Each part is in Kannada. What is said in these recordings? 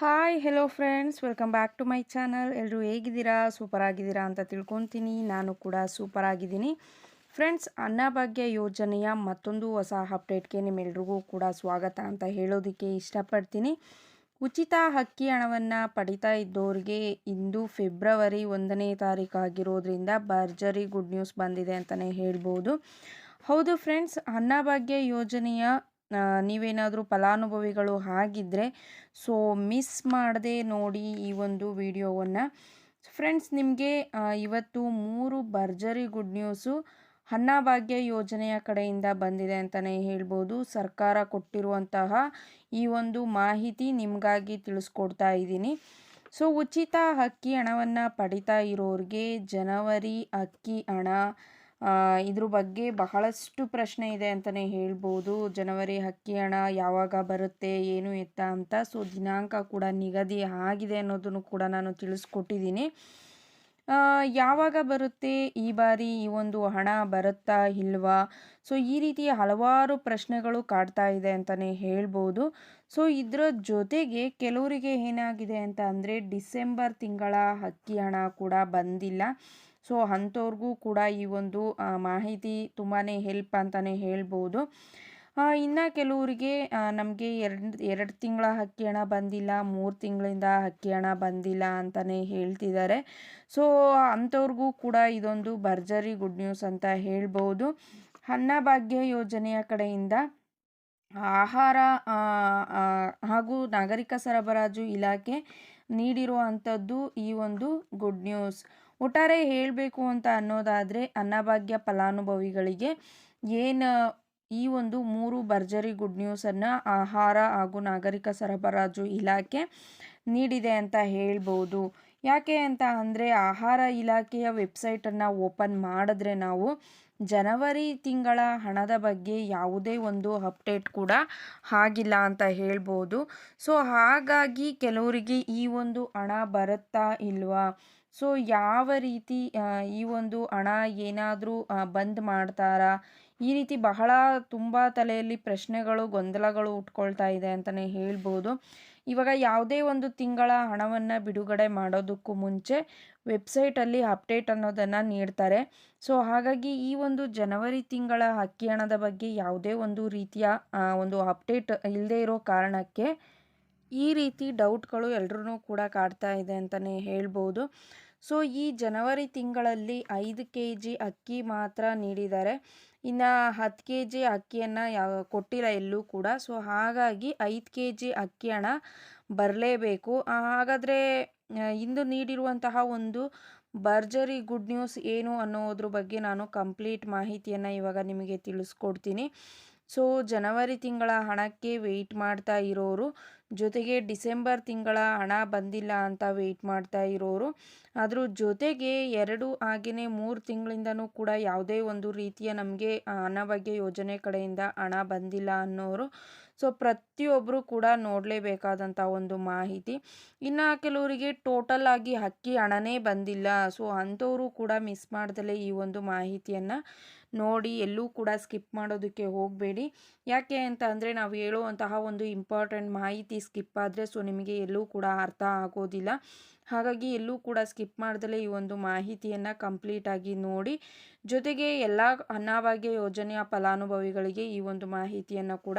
Hi hello friends welcome back to my channel ಎಲ್ಲರೂ ಹೇಗಿದ್ದೀರಾ? ಸೂಪರ್ ಆಗಿದ್ದೀರಾ ಅಂತ ತಿಳ್ಕೊತೀನಿ. ನಾನು ಕೂಡ ಸೂಪರ್ ಆಗಿದ್ದೀನಿ. ಫ್ರೆಂಡ್ಸ್ ಅನ್ನಭಾಗ್ಯ ಯೋಜನೆಯ ಮತ್ತೊಂದು ಹೊಸ ಅಪ್ಡೇಟ್ಗೆ ನಿಮ್ಮೆಲ್ರಿಗೂ ಕೂಡ ಸ್ವಾಗತ ಅಂತ ಹೇಳೋದಕ್ಕೆ ಇಷ್ಟಪಡ್ತೀನಿ. ಉಚಿತ ಹಕ್ಕಿ ಹಣವನ್ನು ಪಡಿತಾ ಇದ್ದೋರಿಗೆ ಇಂದು ಫೆಬ್ರವರಿ ಒಂದನೇ ತಾರೀಕು ಆಗಿರೋದ್ರಿಂದ ಭರ್ಜರಿ ಗುಡ್ ನ್ಯೂಸ್ ಬಂದಿದೆ ಅಂತಲೇ ಹೇಳ್ಬೋದು. ಹೌದು ಫ್ರೆಂಡ್ಸ್ ಅನ್ನಭಾಗ್ಯ ಯೋಜನೆಯ ನೀವೇನಾದರೂ ಫಲಾನುಭವಿಗಳು ಆಗಿದ್ದರೆ ಸೊ ಮಿಸ್ ಮಾಡದೆ ನೋಡಿ ಈ ಒಂದು ವಿಡಿಯೋವನ್ನು. ಫ್ರೆಂಡ್ಸ್ ನಿಮಗೆ ಇವತ್ತು ಮೂರು ಭರ್ಜರಿ ಗುಡ್ ನ್ಯೂಸು ಅನ್ನಭಾಗ್ಯ ಯೋಜನೆಯ ಕಡೆಯಿಂದ ಬಂದಿದೆ ಅಂತಲೇ ಹೇಳ್ಬೋದು. ಸರ್ಕಾರ ಕೊಟ್ಟಿರುವಂತಹ ಈ ಒಂದು ಮಾಹಿತಿ ನಿಮಗಾಗಿ ತಿಳಿಸ್ಕೊಡ್ತಾ ಇದ್ದೀನಿ. ಸೊ ಉಚಿತ ಅಕ್ಕಿ ಹಣವನ್ನು ಪಡಿತಾ ಇರೋರಿಗೆ ಜನವರಿ ಅಕ್ಕಿ ಹಣ ಇದ್ರ ಬಗ್ಗೆ ಬಹಳಷ್ಟು ಪ್ರಶ್ನೆ ಇದೆ ಅಂತಲೇ ಹೇಳ್ಬೋದು. ಜನವರಿ ಅಕ್ಕಿ ಹಣ ಯಾವಾಗ ಬರುತ್ತೆ, ಏನು ಎತ್ತ ಅಂತ ಸೊ ದಿನಾಂಕ ಕೂಡ ನಿಗದಿ ಆಗಿದೆ ಅನ್ನೋದನ್ನು ಕೂಡ ನಾನು ತಿಳಿಸ್ಕೊಟ್ಟಿದ್ದೀನಿ. ಯಾವಾಗ ಬರುತ್ತೆ, ಈ ಬಾರಿ ಈ ಒಂದು ಹಣ ಬರುತ್ತಾ ಇಲ್ವಾ? ಸೊ ಈ ರೀತಿ ಹಲವಾರು ಪ್ರಶ್ನೆಗಳು ಕಾಡ್ತಾ ಇದೆ ಅಂತಲೇ ಹೇಳ್ಬೋದು. ಸೊ ಇದರ ಜೊತೆಗೆ ಕೆಲವರಿಗೆ ಏನಾಗಿದೆ ಅಂತ ಅಂದರೆ, ಡಿಸೆಂಬರ್ ತಿಂಗಳ ಅಕ್ಕಿ ಹಣ ಕೂಡ ಬಂದಿಲ್ಲ. ಸೊ ಅಂಥವ್ರಿಗೂ ಕೂಡ ಈ ಒಂದು ಮಾಹಿತಿ ತುಂಬಾ ಹೆಲ್ಪ್ ಅಂತಲೇ ಹೇಳ್ಬೋದು. ಇನ್ನು ಕೆಲವರಿಗೆ ನಮಗೆ ಎರಡು ಎರಡು ತಿಂಗಳ ಅಕ್ಕಿ ಹಣ ಬಂದಿಲ್ಲ, ಮೂರು ತಿಂಗಳಿಂದ ಅಕ್ಕಿ ಹಣ ಬಂದಿಲ್ಲ ಅಂತಲೇ ಹೇಳ್ತಿದ್ದಾರೆ ಸೊ ಅಂಥವ್ರಿಗೂ ಕೂಡ ಇದೊಂದು ಭರ್ಜರಿ ಗುಡ್ ನ್ಯೂಸ್ ಅಂತ ಹೇಳ್ಬೋದು. ಅನ್ನಭಾಗ್ಯ ಯೋಜನೆಯ ಕಡೆಯಿಂದ ಆಹಾರ ಹಾಗೂ ನಾಗರಿಕ ಸರಬರಾಜು ಇಲಾಖೆ ನೀಡಿರುವಂಥದ್ದು ಈ ಒಂದು ಗುಡ್ ನ್ಯೂಸ್. ಒಟ್ಟಾರೆ ಹೇಳಬೇಕು ಅಂತ ಅನ್ನೋದಾದರೆ ಅನ್ನಭಾಗ್ಯ ಫಲಾನುಭವಿಗಳಿಗೆ ಏನು, ಈ ಒಂದು ಮೂರು ಭರ್ಜರಿ ಗುಡ್ ನ್ಯೂಸನ್ನು ಆಹಾರ ಹಾಗೂ ನಾಗರಿಕ ಸರಬರಾಜು ಇಲಾಖೆ ನೀಡಿದೆ ಅಂತ ಹೇಳ್ಬೋದು. ಯಾಕೆ ಅಂತ ಅಂದರೆ ಆಹಾರ ಇಲಾಖೆಯ ವೆಬ್ಸೈಟನ್ನು ಓಪನ್ ಮಾಡಿದ್ರೆ ನಾವು ಜನವರಿ ತಿಂಗಳ ಹಣದ ಬಗ್ಗೆ ಯಾವುದೇ ಒಂದು ಅಪ್ಡೇಟ್ ಕೂಡ ಆಗಿಲ್ಲ ಅಂತ ಹೇಳ್ಬೋದು. ಸೊ ಹಾಗಾಗಿ ಕೆಲವರಿಗೆ ಈ ಒಂದು ಹಣ ಬರುತ್ತಾ ಇಲ್ವಾ? ಸೊ ಯಾವ ರೀತಿ ಈ ಒಂದು ಹಣ ಏನಾದರೂ ಬಂದ್ ಮಾಡ್ತಾರಾ? ಈ ರೀತಿ ಬಹಳ ತುಂಬ ತಲೆಯಲ್ಲಿ ಪ್ರಶ್ನೆಗಳು, ಗೊಂದಲಗಳು ಉಟ್ಕೊಳ್ತಾ ಇದೆ ಅಂತಲೇ ಹೇಳ್ಬೋದು. ಇವಾಗ ಯಾವುದೇ ಒಂದು ತಿಂಗಳ ಹಣವನ್ನು ಬಿಡುಗಡೆ ಮಾಡೋದಕ್ಕೂ ಮುಂಚೆ ವೆಬ್ಸೈಟಲ್ಲಿ ಅಪ್ಡೇಟ್ ಅನ್ನೋದನ್ನು ನೀಡ್ತಾರೆ. ಸೊ ಹಾಗಾಗಿ ಈ ಒಂದು ಜನವರಿ ತಿಂಗಳ ಅಕ್ಕಿ ಹಣದ ಬಗ್ಗೆ ಯಾವುದೇ ಒಂದು ರೀತಿಯ ಒಂದು ಅಪ್ಡೇಟ್ ಇಲ್ಲದೆ ಇರೋ ಕಾರಣಕ್ಕೆ ಈ ರೀತಿ ಡೌಟ್ಗಳು ಎಲ್ರೂ ಕೂಡ ಕಾಡ್ತಾ ಇದೆ ಅಂತಲೇ ಹೇಳ್ಬೋದು. ಸೊ, ಈ ಜನವರಿ ತಿಂಗಳಲ್ಲಿ ಐದು ಕೆ ಜಿ ಅಕ್ಕಿ ಮಾತ್ರ ನೀಡಿದ್ದಾರೆ. ಇನ್ನು ಹತ್ತು ಕೆ ಜಿ ಅಕ್ಕಿಯನ್ನು ಯಾವ ಕೊಟ್ಟಿಲ್ಲ ಎಲ್ಲೂ ಕೂಡ. ಸೊ, ಹಾಗಾಗಿ ಐದು ಕೆ ಜಿ ಅಕ್ಕಿ ಹಣ ಬರಲೇಬೇಕು. ಹಾಗಾದರೆ ಇಂದು ನೀಡಿರುವಂತಹ ಒಂದು ಭರ್ಜರಿ ಗುಡ್ ನ್ಯೂಸ್ ಏನು ಅನ್ನೋದ್ರ ಬಗ್ಗೆ ನಾನು ಕಂಪ್ಲೀಟ್ ಮಾಹಿತಿಯನ್ನು ಇವಾಗ ನಿಮಗೆ ತಿಳಿಸ್ಕೊಡ್ತೀನಿ. ಸೊ, ಜನವರಿ ತಿಂಗಳ ಹಣಕ್ಕೆ ವೆಯ್ಟ್ ಮಾಡ್ತಾ ಇರೋರು ಜೊತೆಗೆ ಡಿಸೆಂಬರ್ ತಿಂಗಳ ಹಣ ಬಂದಿಲ್ಲ ಅಂತ ವೆಯ್ಟ್ ಮಾಡ್ತಾ ಇರೋರು. ಅದ್ರ ಜೊತೆಗೆ ಎರಡು ಹಾಗೆಯೇ ಮೂರು ತಿಂಗಳಿಂದನೂ ಕೂಡ ಯಾವುದೇ ಒಂದು ರೀತಿಯ ನಮಗೆ ಅನ್ನಭಾಗ್ಯ ಯೋಜನೆ ಕಡೆಯಿಂದ ಹಣ ಬಂದಿಲ್ಲ ಅನ್ನೋರು. ಸೊ ಪ್ರತಿಯೊಬ್ಬರು ಕೂಡ ನೋಡಲೇಬೇಕಾದಂಥ ಒಂದು ಮಾಹಿತಿ. ಇನ್ನು ಕೆಲವರಿಗೆ ಟೋಟಲ್ ಆಗಿ ಅಕ್ಕಿ ಹಣನೇ ಬಂದಿಲ್ಲ. ಸೊ ಅಂಥವರು ಕೂಡ ಮಿಸ್ ಮಾಡ್ದಲೇ ಈ ಒಂದು ಮಾಹಿತಿಯನ್ನು. ನೋಡಿ ಎಲ್ಲೂ ಕೂಡ ಸ್ಕಿಪ್ ಮಾಡೋದಕ್ಕೆ ಹೋಗಬೇಡಿ. ಯಾಕೆ ಅಂತ ಅಂದರೆ ನಾವು ಹೇಳುವಂತಹ ಒಂದು ಇಂಪಾರ್ಟೆಂಟ್ ಮಾಹಿತಿ ಸ್ಕಿಪ್ ಆದರೆ ಸೊ ನಿಮಗೆ ಎಲ್ಲೂ ಕೂಡ ಅರ್ಥ ಆಗೋದಿಲ್ಲ. ಹಾಗಾಗಿ ಎಲ್ಲೂ ಕೂಡ ಸ್ಕಿಪ್ ಮಾಡ್ದಲೇ ಈ ಒಂದು ಮಾಹಿತಿಯನ್ನು ಕಂಪ್ಲೀಟಾಗಿ ನೋಡಿ. ಜೊತೆಗೆ ಎಲ್ಲ ಅನ್ನಭಾಗ್ಯ ಯೋಜನೆಯ ಫಲಾನುಭವಿಗಳಿಗೆ ಈ ಒಂದು ಮಾಹಿತಿಯನ್ನು ಕೂಡ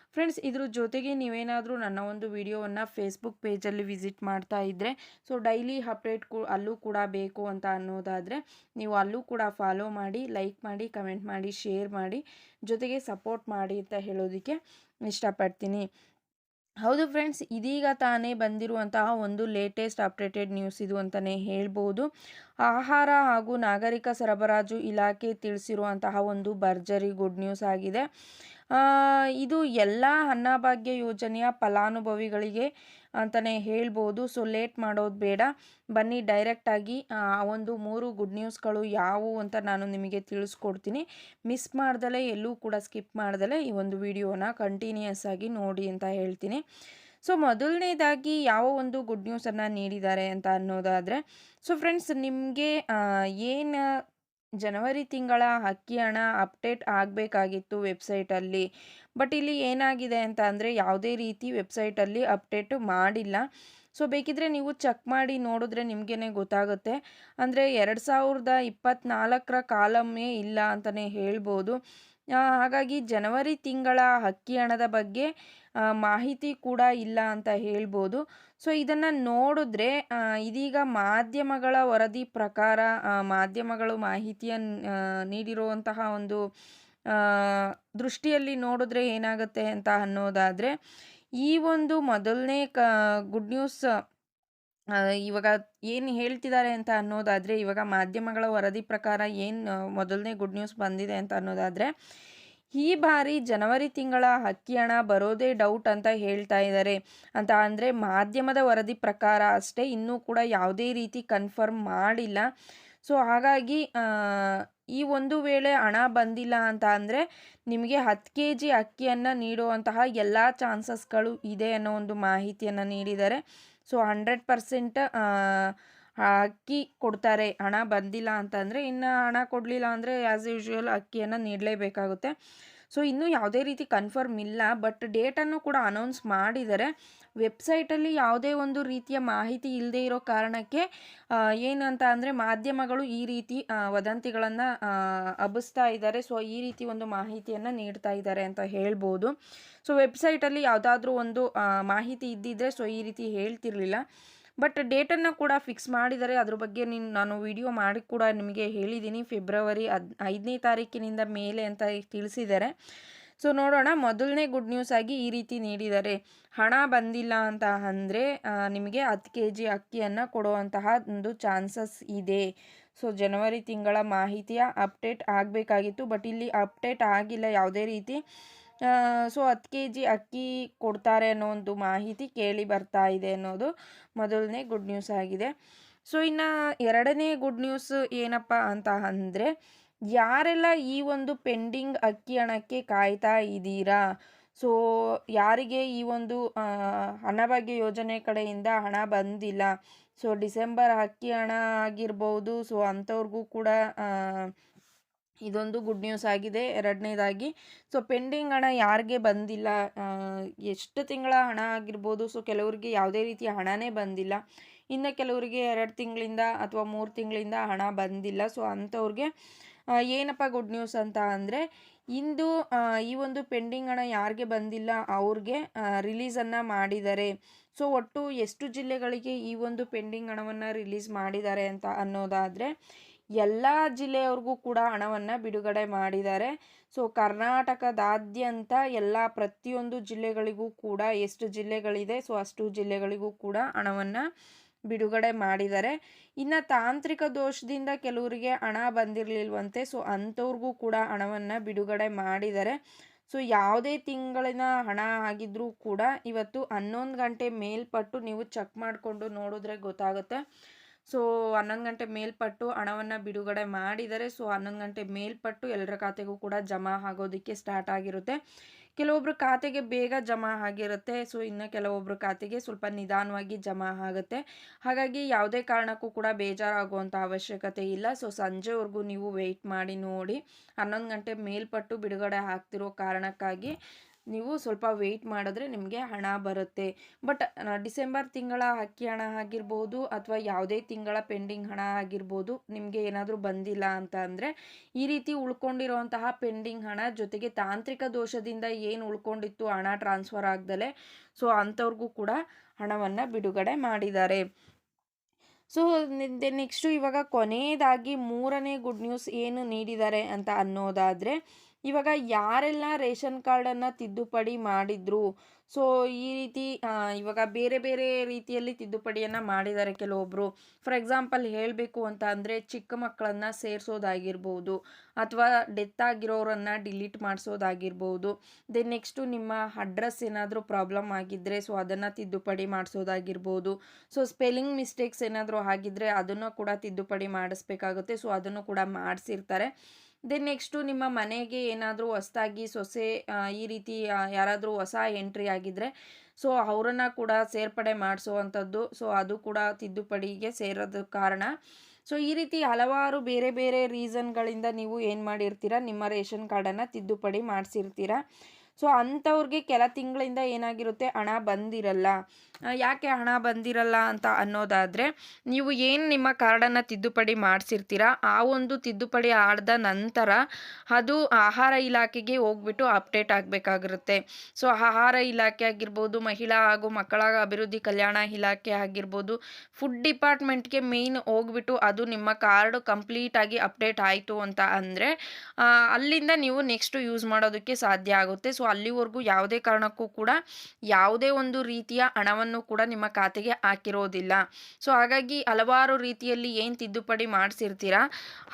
ಫ್ರೆಂಡ್ಸ್, ಇದ್ರ ಜೊತೆಗೆ ನೀವೇನಾದರೂ ನನ್ನ ಒಂದು ವಿಡಿಯೋವನ್ನು ಫೇಸ್ಬುಕ್ ಪೇಜಲ್ಲಿ ವಿಸಿಟ್ ಮಾಡ್ತಾ ಇದ್ದರೆ ಸೊ ಡೈಲಿ ಅಪ್ಡೇಟ್ ಕೂ ಅಲ್ಲೂ ಕೂಡ ಬೇಕು ಅಂತ ಅನ್ನೋದಾದರೆ, ನೀವು ಅಲ್ಲೂ ಕೂಡ ಫಾಲೋ ಮಾಡಿ ಲೈಕ್ ಮಾಡಿ ಕಮೆಂಟ್ ಮಾಡಿ ಶೇರ್ ಮಾಡಿ, ಜೊತೆಗೆ ಸಪೋರ್ಟ್ ಮಾಡಿ ಅಂತ ಹೇಳೋದಕ್ಕೆ ಇಷ್ಟಪಡ್ತೀನಿ. ಹೌದು ಫ್ರೆಂಡ್ಸ್ ಇದೀಗ ತಾನೇ ಬಂದಿರುವಂತಹ ಒಂದು ಲೇಟೆಸ್ಟ್ ಅಪ್ಡೇಟೆಡ್ ನ್ಯೂಸ್ ಇದು ಅಂತಲೇ ಹೇಳ್ಬೋದು. ಆಹಾರ ಹಾಗೂ ನಾಗರಿಕ ಸರಬರಾಜು ಇಲಾಖೆ ತಿಳಿಸಿರುವಂತಹ ಒಂದು ಭರ್ಜರಿ ಗುಡ್ ನ್ಯೂಸ್ ಆಗಿದೆ. ಇದು ಎಲ್ಲ ಅನ್ನಭಾಗ್ಯ ಯೋಜನೆಯ ಫಲಾನುಭವಿಗಳಿಗೆ ಅಂತಲೇ ಹೇಳ್ಬೋದು. ಸೊ ಲೇಟ್ ಮಾಡೋದು ಬೇಡ. ಬನ್ನಿ ಡೈರೆಕ್ಟಾಗಿ ಆ, ಒಂದು ಮೂರು ಗುಡ್ ನ್ಯೂಸ್ಗಳು ಯಾವುವು ಅಂತ ನಾನು ನಿಮಗೆ ತಿಳಿಸ್ಕೊಡ್ತೀನಿ. ಮಿಸ್ ಮಾಡ್ದಲೇ, ಎಲ್ಲೂ ಕೂಡ ಸ್ಕಿಪ್ ಮಾಡ್ದಲೇ ಈ ಒಂದು ವಿಡಿಯೋನ ಕಂಟಿನ್ಯೂಸ್ ಆಗಿ ನೋಡಿ ಅಂತ ಹೇಳ್ತೀನಿ. ಸೊ ಮೊದಲನೇದಾಗಿ ಯಾವ ಒಂದು ಗುಡ್ ನ್ಯೂಸನ್ನು ನೀಡಿದ್ದಾರೆ ಅಂತ ಅನ್ನೋದಾದರೆ ಸೊ ಫ್ರೆಂಡ್ಸ್ ನಿಮಗೆ ಏನು ಜನವರಿ ತಿಂಗಳ ಅಕ್ಕಿ ಹಣ ಅಪ್ಡೇಟ್ ಆಗಬೇಕಾಗಿತ್ತು ವೆಬ್ಸೈಟಲ್ಲಿ. ಬಟ್ ಇಲ್ಲಿ ಏನಾಗಿದೆ ಅಂತ ಅಂದರೆ ಯಾವುದೇ ರೀತಿ ವೆಬ್ಸೈಟಲ್ಲಿ ಅಪ್ಡೇಟು ಮಾಡಿಲ್ಲ. ಸೊ, ಬೇಕಿದ್ರೆ ನೀವು ಚೆಕ್ ಮಾಡಿ ನೋಡಿದ್ರೆ ನಿಮಗೇ ಗೊತ್ತಾಗುತ್ತೆ. ಅಂದರೆ ಎರಡು ಸಾವಿರದ ಇಪ್ಪತ್ತ್ನಾಲ್ಕರ ಕಾಲಮ್ಮೇ ಇಲ್ಲ ಅಂತಲೇ ಹೇಳ್ಬೋದು. ಹಾಗಾಗಿ ಜನವರಿ ತಿಂಗಳ ಅಕ್ಕಿ ಹಣದ ಬಗ್ಗೆ ಮಾಹಿತಿ ಕೂಡ ಇಲ್ಲ ಅಂತ ಹೇಳ್ಬೋದು. ಸೊ, ಇದನ್ನು ನೋಡಿದ್ರೆ ಇದೀಗ ಮಾಧ್ಯಮಗಳ ವರದಿ ಪ್ರಕಾರ ಮಾಧ್ಯಮಗಳು ಮಾಹಿತಿಯನ್ನು ನೀಡಿರುವಂತಹ ಒಂದು ದೃಷ್ಟಿಯಲ್ಲಿ ನೋಡಿದ್ರೆ ಏನಾಗುತ್ತೆ ಅಂತ ಅನ್ನೋದಾದರೆ, ಈ ಒಂದು ಮೊದಲನೇ, ಕ, ಗುಡ್ ನ್ಯೂಸ್ ಇವಾಗ ಏನು ಹೇಳ್ತಿದ್ದಾರೆ ಅಂತ ಅನ್ನೋದಾದರೆ, ಇವಾಗ ಮಾಧ್ಯಮಗಳ ವರದಿ ಪ್ರಕಾರ ಏನು ಮೊದಲನೇ ಗುಡ್ ನ್ಯೂಸ್ ಬಂದಿದೆ ಅಂತ ಅನ್ನೋದಾದರೆ ಈ ಬಾರಿ ಜನವರಿ ತಿಂಗಳ ಅಕ್ಕಿ ಹಣ ಬರೋದೇ ಡೌಟ್ ಅಂತ ಹೇಳ್ತಾ ಇದ್ದಾರೆ ಅಂತ ಅಂದರೆ ಮಾಧ್ಯಮದ ವರದಿ ಪ್ರಕಾರ ಅಷ್ಟೇ ಇನ್ನೂ ಕೂಡ ಯಾವುದೇ ರೀತಿ ಕನ್ಫರ್ಮ್ ಮಾಡಿಲ್ಲ. ಸೊ ಹಾಗಾಗಿ ಈ ಒಂದು ವೇಳೆ ಹಣ ಬಂದಿಲ್ಲ ಅಂತ ಅಂದರೆ ನಿಮಗೆ ಹತ್ತು ಕೆ ಜಿ ಅಕ್ಕಿಯನ್ನು ನೀಡುವಂತಹ ಎಲ್ಲ ಚಾನ್ಸಸ್ಗಳು ಇದೆ ಅನ್ನೋ ಒಂದು ಮಾಹಿತಿಯನ್ನು ನೀಡಿದ್ದಾರೆ. ಸೊ ಹಂಡ್ರೆಡ್ ಪರ್ಸೆಂಟ್ ಅಕ್ಕಿ ಕೊಡ್ತಾರೆ. ಹಣ ಬಂದಿಲ್ಲ ಅಂತಂದರೆ ಇನ್ನು ಹಣ ಕೊಡಲಿಲ್ಲ ಅಂದರೆ ಆ್ಯಸ್ ಯೂಶ್ವಲ್ ಅಕ್ಕಿಯನ್ನು ನೀಡಲೇಬೇಕಾಗುತ್ತೆ. ಸೊ ಇನ್ನೂ ಯಾವುದೇ ರೀತಿ ಕನ್ಫರ್ಮ್ ಇಲ್ಲ. ಬಟ್ ಡೇಟನ್ನು ಕೂಡ ಅನೌನ್ಸ್ ಮಾಡಿದರೆ ವೆಬ್ಸೈಟಲ್ಲಿ ಯಾವುದೇ ಒಂದು ರೀತಿಯ ಮಾಹಿತಿ ಇಲ್ಲದೆ ಇರೋ ಕಾರಣಕ್ಕೆ ಏನಂತ ಅಂದರೆ ಮಾಧ್ಯಮಗಳು ಈ ರೀತಿ ವದಂತಿಗಳನ್ನು ಹಬ್ಬಿಸ್ತಾ ಇದ್ದಾರೆ. ಸೊ ಈ ರೀತಿ ಒಂದು ಮಾಹಿತಿಯನ್ನು ನೀಡ್ತಾ ಇದ್ದಾರೆ ಅಂತ ಹೇಳ್ಬೋದು. ಸೊ ವೆಬ್ಸೈಟಲ್ಲಿ ಯಾವುದಾದ್ರೂ ಒಂದು ಮಾಹಿತಿ ಇದ್ದಿದ್ದರೆ ಸೊ ಈ ರೀತಿ ಹೇಳ್ತಿರ್ಲಿಲ್ಲ. ಬಟ್ ಡೇಟನ್ನು ಕೂಡ ಫಿಕ್ಸ್ ಮಾಡಿದರೆ ಅದ್ರ ಬಗ್ಗೆ ನೀನು ನಾನು ವಿಡಿಯೋ ಮಾಡಿ ಕೂಡ ನಿಮಗೆ ಹೇಳಿದ್ದೀನಿ ಫೆಬ್ರವರಿ ಹದ್, ಐದನೇ ತಾರೀಕಿನಿಂದ ಮೇಲೆ ಅಂತ ತಿಳಿಸಿದ್ದಾರೆ ಸೊ ನೋಡೋಣ, ಮೊದಲನೇ ಗುಡ್ ನ್ಯೂಸ್ ಆಗಿ ಈ ರೀತಿ ನೀಡಿದ್ದಾರೆ ಹಣ ಬಂದಿಲ್ಲ ಅಂತ ಅಂದರೆ ನಿಮಗೆ ಹತ್ತು ಕೆ ಜಿ ಅಕ್ಕಿಯನ್ನು ಕೊಡುವಂತಹ ಒಂದು ಚಾನ್ಸಸ್ ಇದೆ. ಸೊ ಜನವರಿ ತಿಂಗಳ ಮಾಹಿತಿಯ ಅಪ್ಡೇಟ್ ಆಗಬೇಕಾಗಿತ್ತು. ಬಟ್ ಇಲ್ಲಿ ಅಪ್ಡೇಟ್ ಆಗಿಲ್ಲ ಯಾವುದೇ ರೀತಿ. ಸೊ ಹತ್ತು ಕೆ ಜಿ ಅಕ್ಕಿ ಕೊಡ್ತಾರೆ ಅನ್ನೋ ಒಂದು ಮಾಹಿತಿ ಕೇಳಿ ಬರ್ತಾ ಇದೆ ಅನ್ನೋದು ಮೊದಲನೇ ಗುಡ್ ನ್ಯೂಸ್ ಆಗಿದೆ. ಸೊ ಇನ್ನು ಎರಡನೇ ಗುಡ್ ನ್ಯೂಸ್ ಏನಪ್ಪ ಅಂತ ಅಂದರೆ, ಯಾರೆಲ್ಲ ಈ ಒಂದು ಪೆಂಡಿಂಗ್ ಅಕ್ಕಿ ಹಣಕ್ಕೆ ಕಾಯ್ತಾ ಇದ್ದೀರಾ? ಸೊ ಯಾರಿಗೆ ಈ ಒಂದು ಹಣಭಾಗ್ಯ ಯೋಜನೆ ಕಡೆಯಿಂದ ಹಣ ಬಂದಿಲ್ಲ? ಸೊ ಡಿಸೆಂಬರ್ ಅಕ್ಕಿ ಹಣ ಆಗಿರ್ಬೋದು ಸೊ ಅಂಥವ್ರಿಗೂ ಕೂಡ ಇದೊಂದು ಗುಡ್ ನ್ಯೂಸ್ ಆಗಿದೆ. ಎರಡನೇದಾಗಿ ಸೊ ಪೆಂಡಿಂಗ್ ಹಣ ಯಾರಿಗೆ ಬಂದಿಲ್ಲ? ಎಷ್ಟು ತಿಂಗಳ ಹಣ ಆಗಿರ್ಬೋದು? ಸೊ ಕೆಲವರಿಗೆ ಯಾವುದೇ ರೀತಿಯ ಹಣನೇ ಬಂದಿಲ್ಲ. ಇನ್ನು ಕೆಲವರಿಗೆ ಎರಡು ತಿಂಗಳಿಂದ ಅಥವಾ ಮೂರು ತಿಂಗಳಿಂದ ಹಣ ಬಂದಿಲ್ಲ. ಸೊ ಅಂಥವ್ರಿಗೆ ಏನಪ್ಪ ಗುಡ್ ನ್ಯೂಸ್ ಅಂತ ಅಂದರೆ, ಇಂದು ಈ ಒಂದು ಪೆಂಡಿಂಗ್ ಹಣ ಯಾರಿಗೆ ಬಂದಿಲ್ಲ? ಅವ್ರಿಗೆ ರಿಲೀಸನ್ನು ಮಾಡಿದ್ದಾರೆ. ಸೊ ಒಟ್ಟು ಎಷ್ಟು ಜಿಲ್ಲೆಗಳಿಗೆ ಈ ಒಂದು ಪೆಂಡಿಂಗ್ ಹಣವನ್ನು ರಿಲೀಸ್ ಮಾಡಿದ್ದಾರೆ ಅಂತ ಅನ್ನೋದಾದರೆ ಎಲ್ಲ ಜಿಲ್ಲೆಯವ್ರಿಗೂ ಕೂಡ ಹಣವನ್ನು ಬಿಡುಗಡೆ ಮಾಡಿದ್ದಾರೆ. ಸೊ ಕರ್ನಾಟಕದಾದ್ಯಂತ ಎಲ್ಲ ಪ್ರತಿಯೊಂದು ಜಿಲ್ಲೆಗಳಿಗೂ ಕೂಡ ಎಷ್ಟು ಜಿಲ್ಲೆಗಳಿದೆ ಸೊ ಅಷ್ಟು ಜಿಲ್ಲೆಗಳಿಗೂ ಕೂಡ ಹಣವನ್ನು ಬಿಡುಗಡೆ ಮಾಡಿದ್ದಾರೆ. ಇನ್ನು ತಾಂತ್ರಿಕ ದೋಷದಿಂದ ಕೆಲವರಿಗೆ ಹಣ ಬಂದಿರಲಿಲ್ವಂತೆ ಸೊ ಅಂಥವ್ರಿಗೂ ಕೂಡ ಹಣವನ್ನು ಬಿಡುಗಡೆ ಮಾಡಿದ್ದಾರೆ. ಸೊ ಯಾವುದೇ ತಿಂಗಳಿನ ಹಣ ಆಗಿದ್ರೂ ಕೂಡ ಇವತ್ತು ಹನ್ನೊಂದು ಗಂಟೆ ಮೇಲ್ಪಟ್ಟು ನೀವು ಚೆಕ್ ಮಾಡಿಕೊಂಡು ನೋಡಿದ್ರೆ ಗೊತ್ತಾಗುತ್ತೆ. ಸೊ ಹನ್ನೊಂದು ಗಂಟೆ ಮೇಲ್ಪಟ್ಟು ಹಣವನ್ನು ಬಿಡುಗಡೆ ಮಾಡಿದರೆ ಸೊ ಹನ್ನೊಂದು ಗಂಟೆ ಮೇಲ್ಪಟ್ಟು ಎಲ್ಲರ ಖಾತೆಗೂ ಕೂಡ ಜಮಾ ಆಗೋದಕ್ಕೆ ಸ್ಟಾರ್ಟ್ ಆಗಿರುತ್ತೆ. ಕೆಲವೊಬ್ಬರು ಖಾತೆಗೆ ಬೇಗ ಜಮಾ ಆಗಿರುತ್ತೆ. ಸೊ ಇನ್ನು ಕೆಲವೊಬ್ಬರು ಖಾತೆಗೆ ಸ್ವಲ್ಪ ನಿಧಾನವಾಗಿ ಜಮಾ ಆಗುತ್ತೆ. ಹಾಗಾಗಿ ಯಾವುದೇ ಕಾರಣಕ್ಕೂ ಕೂಡ ಬೇಜಾರಾಗುವಂಥ ಅವಶ್ಯಕತೆ ಇಲ್ಲ. ಸೊ ಸಂಜೆವರೆಗೂ ನೀವು ವೆಯ್ಟ್ ಮಾಡಿ ನೋಡಿ. ಹನ್ನೊಂದು ಗಂಟೆ ಮೇಲ್ಪಟ್ಟು ಬಿಡುಗಡೆ ಆಗ್ತಿರೋ ಕಾರಣಕ್ಕಾಗಿ ನೀವು ಸ್ವಲ್ಪ ವೆಯ್ಟ್ ಮಾಡಿದ್ರೆ ನಿಮಗೆ ಹಣ ಬರುತ್ತೆ. ಬಟ್ ಡಿಸೆಂಬರ್ ತಿಂಗಳ ಅಕ್ಕಿ ಹಣ ಆಗಿರ್ಬೋದು ಅಥವಾ ಯಾವುದೇ ತಿಂಗಳ ಪೆಂಡಿಂಗ್ ಹಣ ಆಗಿರ್ಬೋದು ನಿಮಗೆ ಏನಾದರೂ ಬಂದಿಲ್ಲ ಅಂತ ಅಂದರೆ ಈ ರೀತಿ ಉಳ್ಕೊಂಡಿರುವಂತಹ ಪೆಂಡಿಂಗ್ ಹಣ ಜೊತೆಗೆ ತಾಂತ್ರಿಕ ದೋಷದಿಂದ ಏನು ಉಳ್ಕೊಂಡಿತ್ತು ಹಣ ಟ್ರಾನ್ಸ್ಫರ್ ಆಗ್ದಲೆ ಸೊ ಅಂಥವ್ರಿಗೂ ಕೂಡ ಹಣವನ್ನು ಬಿಡುಗಡೆ ಮಾಡಿದ್ದಾರೆ. ಸೊ ನೆಕ್ಸ್ಟು ಇವಾಗ ಕೊನೆಯದಾಗಿ ಮೂರನೇ ಗುಡ್ ನ್ಯೂಸ್ ಏನು ನೀಡಿದ್ದಾರೆ ಅಂತ ಅನ್ನೋದಾದರೆ ಇವಾಗ ಯಾರೆಲ್ಲ ರೇಷನ್ ಕಾರ್ಡನ್ನು ತಿದ್ದುಪಡಿ ಮಾಡಿದ್ರು? ಸೊ ಈ ರೀತಿ ಇವಾಗ ಬೇರೆ ಬೇರೆ ರೀತಿಯಲ್ಲಿ ತಿದ್ದುಪಡಿಯನ್ನು ಮಾಡಿದ್ದಾರೆ ಕೆಲವೊಬ್ಬರು ಫಾರ್ ಎಕ್ಸಾಂಪಲ್ ಹೇಳಬೇಕು ಅಂತ ಅಂದರೆ ಚಿಕ್ಕ ಮಕ್ಕಳನ್ನು ಸೇರಿಸೋದಾಗಿರ್ಬೋದು, ಅಥವಾ ಡೆತ್ ಆಗಿರೋರನ್ನು ಡಿಲೀಟ್ ಮಾಡಿಸೋದಾಗಿರ್ಬೋದು. ದೆನ್ ನೆಕ್ಸ್ಟು ನಿಮ್ಮ ಅಡ್ರೆಸ್ ಏನಾದರೂ ಪ್ರಾಬ್ಲಮ್ ಆಗಿದ್ದರೆ ಸೊ ಅದನ್ನು ತಿದ್ದುಪಡಿ ಮಾಡಿಸೋದಾಗಿರ್ಬೋದು. ಸೊ ಸ್ಪೆಲ್ಲಿಂಗ್ ಮಿಸ್ಟೇಕ್ಸ್ ಏನಾದರೂ ಆಗಿದ್ದರೆ ಅದನ್ನು ಕೂಡ ತಿದ್ದುಪಡಿ ಮಾಡಿಸ್ಬೇಕಾಗುತ್ತೆ. ಸೊ ಅದನ್ನು ಕೂಡ ಮಾಡಿಸಿರ್ತಾರೆ. ದೆನ್ ನೆಕ್ಸ್ಟು ನಿಮ್ಮ ಮನೆಗೆ ಏನಾದರೂ ಹೊಸ್ದಾಗಿ ಸೊಸೆ ಈ ರೀತಿ ಯಾರಾದರೂ ಹೊಸ ಎಂಟ್ರಿ ಆಗಿದ್ದರೆ ಸೊ ಅವರನ್ನು ಕೂಡ ಸೇರ್ಪಡೆ ಮಾಡಿಸುವಂಥದ್ದು. ಸೊ ಅದು ಕೂಡ ತಿದ್ದುಪಡಿಗೆ ಸೇರೋದು ಕಾರಣ. ಸೊ ಈ ರೀತಿ ಹಲವಾರು ಬೇರೆ ಬೇರೆ ರೀಸನ್ಗಳಿಂದ ನೀವು ಏನು ಮಾಡಿರ್ತೀರ? ನಿಮ್ಮ ರೇಷನ್ ಕಾರ್ಡನ್ನು ತಿದ್ದುಪಡಿ ಮಾಡಿಸಿರ್ತೀರ? ಸೊ ಅಂಥವ್ರಿಗೆ ಕೆಲ ತಿಂಗಳಿಂದ ಏನಾಗಿರುತ್ತೆ, ಹಣ ಬಂದಿರಲ್ಲ. ಯಾಕೆ ಹಣ ಬಂದಿರಲ್ಲ ಅಂತ ಅನ್ನೋದಾದರೆ, ನೀವು ಏನು ನಿಮ್ಮ ಕಾರ್ಡನ್ನು ತಿದ್ದುಪಡಿ ಮಾಡಿಸಿರ್ತೀರ, ಆ ಒಂದು ತಿದ್ದುಪಡಿ ಆದ ನಂತರ ಅದು ಆಹಾರ ಇಲಾಖೆಗೆ ಹೋಗ್ಬಿಟ್ಟು ಅಪ್ಡೇಟ್ ಆಗಬೇಕಾಗಿರುತ್ತೆ. ಸೊ ಆಹಾರ ಇಲಾಖೆ ಆಗಿರ್ಬೋದು, ಮಹಿಳಾ ಹಾಗೂ ಮಕ್ಕಳ ಅಭಿವೃದ್ಧಿ ಕಲ್ಯಾಣ ಇಲಾಖೆ ಆಗಿರ್ಬೋದು, ಫುಡ್ ಡಿಪಾರ್ಟ್ಮೆಂಟ್ಗೆ ಮೇಯ್ನ್ ಹೋಗ್ಬಿಟ್ಟು ಅದು ನಿಮ್ಮ ಕಾರ್ಡ್ ಕಂಪ್ಲೀಟಾಗಿ ಅಪ್ಡೇಟ್ ಆಯಿತು ಅಂತ ಅಂದರೆ ಅಲ್ಲಿಂದ ನೀವು ನೆಕ್ಸ್ಟು ಯೂಸ್ ಮಾಡೋದಕ್ಕೆ ಸಾಧ್ಯ ಆಗುತ್ತೆ. ಸೊ ಅಲ್ಲಿವರೆಗೂ ಯಾವುದೇ ಕಾರಣಕ್ಕೂ ಕೂಡ ಯಾವುದೇ ಒಂದು ರೀತಿಯ ಹಣವನ್ನು ಕೂಡ ನಿಮ್ಮ ಖಾತೆಗೆ ಹಾಕಿರೋದಿಲ್ಲ. ಸೊ ಹಾಗಾಗಿ ಹಲವಾರು ರೀತಿಯಲ್ಲಿ ಏನು ತಿದ್ದುಪಡಿ ಮಾಡಿಸಿರ್ತೀರಾ?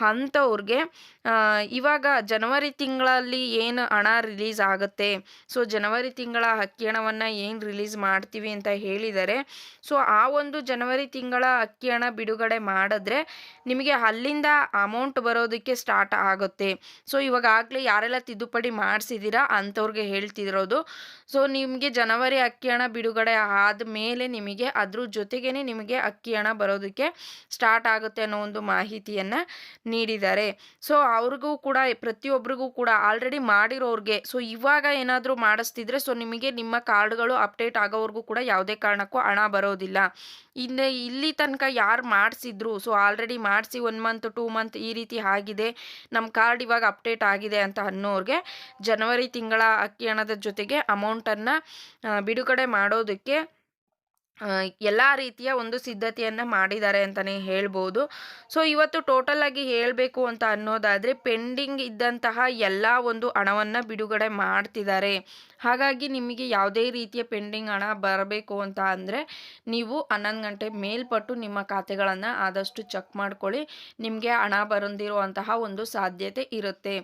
ಅಂಥವ್ರಿಗೆ ಇವಾಗ ಜನವರಿ ತಿಂಗಳಲ್ಲಿ ಏನು ಹಣ ರಿಲೀಸ್ ಆಗುತ್ತೆ? ಸೊ, ಜನವರಿ ತಿಂಗಳ ಅಕ್ಕಿ ಹಣವನ್ನು ಏನು ರಿಲೀಸ್ ಮಾಡ್ತೀವಿ ಅಂತ ಹೇಳಿದರೆ, ಸೊ, ಆ ಒಂದು ಜನವರಿ ತಿಂಗಳ ಅಕ್ಕಿ ಹಣ ಬಿಡುಗಡೆ ಮಾಡಿದ್ರೆ ನಿಮಗೆ ಅಲ್ಲಿಂದ ಅಮೌಂಟ್ ಬರೋದಕ್ಕೆ ಸ್ಟಾರ್ಟ್ ಆಗುತ್ತೆ. ಸೊ, ಇವಾಗ ಆಗಲೇ ಯಾರೆಲ್ಲ ತಿದ್ದುಪಡಿ ಮಾಡಿಸಿದ್ದೀರಾ ಅಂಥವ್ರಿಗೆ ಹೇಳ್ತಿರೋದು. ಸೊ, ನಿಮಗೆ ಜನವರಿ ಅಕ್ಕಿ ಹಣ ಬಿಡುಗಡೆ ಆದಮೇಲೆ ನಿಮಗೆ ಅದ್ರ ಜೊತೆಗೇ ನಿಮಗೆ ಅಕ್ಕಿ ಹಣ ಬರೋದಕ್ಕೆ ಸ್ಟಾರ್ಟ್ ಆಗುತ್ತೆ ಅನ್ನೋ ಒಂದು ಮಾಹಿತಿಯನ್ನು ನೀಡಿದ್ದಾರೆ. ಸೊ ಅವ್ರಿಗೂ ಕೂಡ ಪ್ರತಿಯೊಬ್ಬರಿಗೂ ಕೂಡ ಆಲ್ರೆಡಿ ಮಾಡಿರೋರಿಗೆ. ಸೊ ಇವಾಗ ಏನಾದರೂ ಮಾಡಿಸ್ತಿದ್ರೆ ಸೊ ನಿಮಗೆ ನಿಮ್ಮ ಕಾರ್ಡ್ಗಳು ಅಪ್ಡೇಟ್ ಆಗೋವರೆಗೂ ಕೂಡ ಯಾವುದೇ ಕಾರಣಕ್ಕೂ ಹಣ ಬರೋದಿಲ್ಲ. ಇನ್ನು ಇಲ್ಲಿ ತನಕ ಯಾರು ಮಾಡಿಸಿದ್ರು ಸೊ ಆಲ್ರೆಡಿ ಮಾಡಿಸಿ ಒನ್ ಮಂತ್ ಟೂ ಮಂತ್ ಈ ರೀತಿ ಆಗಿದೆ ನಮ್ಮ ಕಾರ್ಡ್ ಇವಾಗ ಅಪ್ಡೇಟ್ ಆಗಿದೆ ಅಂತ ಅನ್ನೋರಿಗೆ ಜನವರಿ ತಿಂಗಳ ಅಕ್ಕಿ ಹಣದ ಜೊತೆಗೆ ಅಮೌಂಟನ್ನು ಬಿಡುಗಡೆ ಮಾಡೋದಕ್ಕೆ ಎಲ್ಲ ರೀತಿಯ ಒಂದು ಸಿದ್ಧತೆಯನ್ನು ಮಾಡಿದ್ದಾರೆ ಅಂತಲೇ ಹೇಳ್ಬೋದು. ಸೊ ಇವತ್ತು ಟೋಟಲ್ ಆಗಿ ಹೇಳಬೇಕು ಅಂತ ಅನ್ನೋದಾದರೆ ಪೆಂಡಿಂಗ್ ಇದ್ದಂತಹ ಎಲ್ಲ ಒಂದು ಹಣವನ್ನು ಬಿಡುಗಡೆ ಮಾಡ್ತಿದ್ದಾರೆ. ಹಾಗಾಗಿ ನಿಮಗೆ ಯಾವುದೇ ರೀತಿಯ ಪೆಂಡಿಂಗ್ ಹಣ ಬರಬೇಕು ಅಂತ ಅಂದರೆ ನೀವು ಹನ್ನೊಂದು ಗಂಟೆ ಮೇಲ್ಪಟ್ಟು ನಿಮ್ಮ ಖಾತೆಗಳನ್ನು ಆದಷ್ಟು ಚೆಕ್ ಮಾಡ್ಕೊಳ್ಳಿ. ನಿಮಗೆ ಹಣ ಬರಂದಿರುವಂತಹ ಒಂದು ಸಾಧ್ಯತೆ ಇರುತ್ತೆ.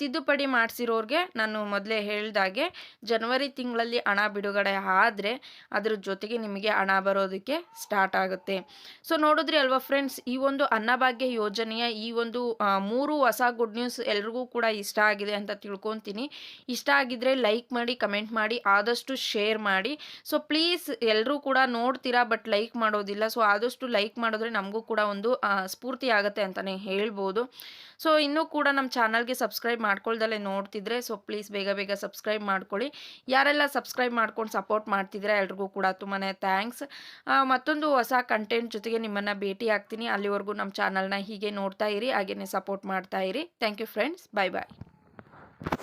ತಿದ್ದುಪಡಿ ಮಾಡಿಸಿರೋರಿಗೆ ನಾನು ಮೊದಲೇ ಹೇಳಿದಾಗೆ ಜನವರಿ ತಿಂಗಳಲ್ಲಿ ಹಣ ಬಿಡುಗಡೆ ಆದರೆ ಅದ್ರ ಜೊತೆಗೆ ನಿಮಗೆ ಹಣ ಬರೋದಕ್ಕೆ ಸ್ಟಾರ್ಟ್ ಆಗುತ್ತೆ. ಸೊ ನೋಡಿದ್ರಿ ಅಲ್ವಾ ಫ್ರೆಂಡ್ಸ್, ಈ ಒಂದು ಅನ್ನಭಾಗ್ಯ ಯೋಜನೆಯ ಈ ಒಂದು ಮೂರು ಹೊಸ ಗುಡ್ ನ್ಯೂಸ್ ಎಲ್ರಿಗೂ ಕೂಡ ಇಷ್ಟ ಆಗಿದೆ ಅಂತ ತಿಳ್ಕೊತೀನಿ. ಇಷ್ಟ ಆಗಿದ್ರೆ ಲೈಕ್ ಮಾಡಿ, ಕಮೆಂಟ್ ಮಾಡಿ, ಆದಷ್ಟು ಶೇರ್ ಮಾಡಿ. ಸೊ ಪ್ಲೀಸ್ ಎಲ್ಲರೂ ಕೂಡ ನೋಡ್ತೀರಾ ಬಟ್ ಲೈಕ್ ಮಾಡೋದಿಲ್ಲ. ಸೊ ಆದಷ್ಟು ಲೈಕ್ ಮಾಡಿದ್ರೆ ನಮಗೂ ಕೂಡ ಒಂದು ಸ್ಫೂರ್ತಿ ಆಗುತ್ತೆ ಅಂತಲೇ ಹೇಳ್ಬೋದು. ಸೊ ಇನ್ನೂ ಕೂಡ ನಮ್ಮ ಚಾನಲ್ಗೆ ಸಬ್ಸ್ಕ್ರೈಬ್ ಮಾಡ್ಕೊಳ್ದಲ್ಲೇ ನೋಡ್ತಿದ್ರೆ ಸೊ ಪ್ಲೀಸ್ ಬೇಗ ಬೇಗ ಸಬ್ಸ್ಕ್ರೈಬ್ ಮಾಡ್ಕೊಳ್ಳಿ. ಯಾರೆಲ್ಲ ಸಬ್ಸ್ಕ್ರೈಬ್ ಮಾಡ್ಕೊಂಡು ಸಪೋರ್ಟ್ ಮಾಡ್ತಿದ್ರೆ ಎಲ್ರಿಗೂ ಕೂಡ ತುಂಬಾ ಥ್ಯಾಂಕ್ಸ್ ಮತ್ತೊಂದು ಹೊಸ ಕಂಟೆಂಟ್ ಜೊತೆಗೆ ನಿಮ್ಮನ್ನು ಭೇಟಿ ಆಗ್ತೀನಿ. ಅಲ್ಲಿವರೆಗೂ ನಮ್ಮ ಚಾನಲ್ನ ಹೀಗೆ ನೋಡ್ತಾ ಇರಿ ಹಾಗೆಯೇ ಸಪೋರ್ಟ್ ಮಾಡ್ತಾ ಇರಿ. Thank you friends bye bye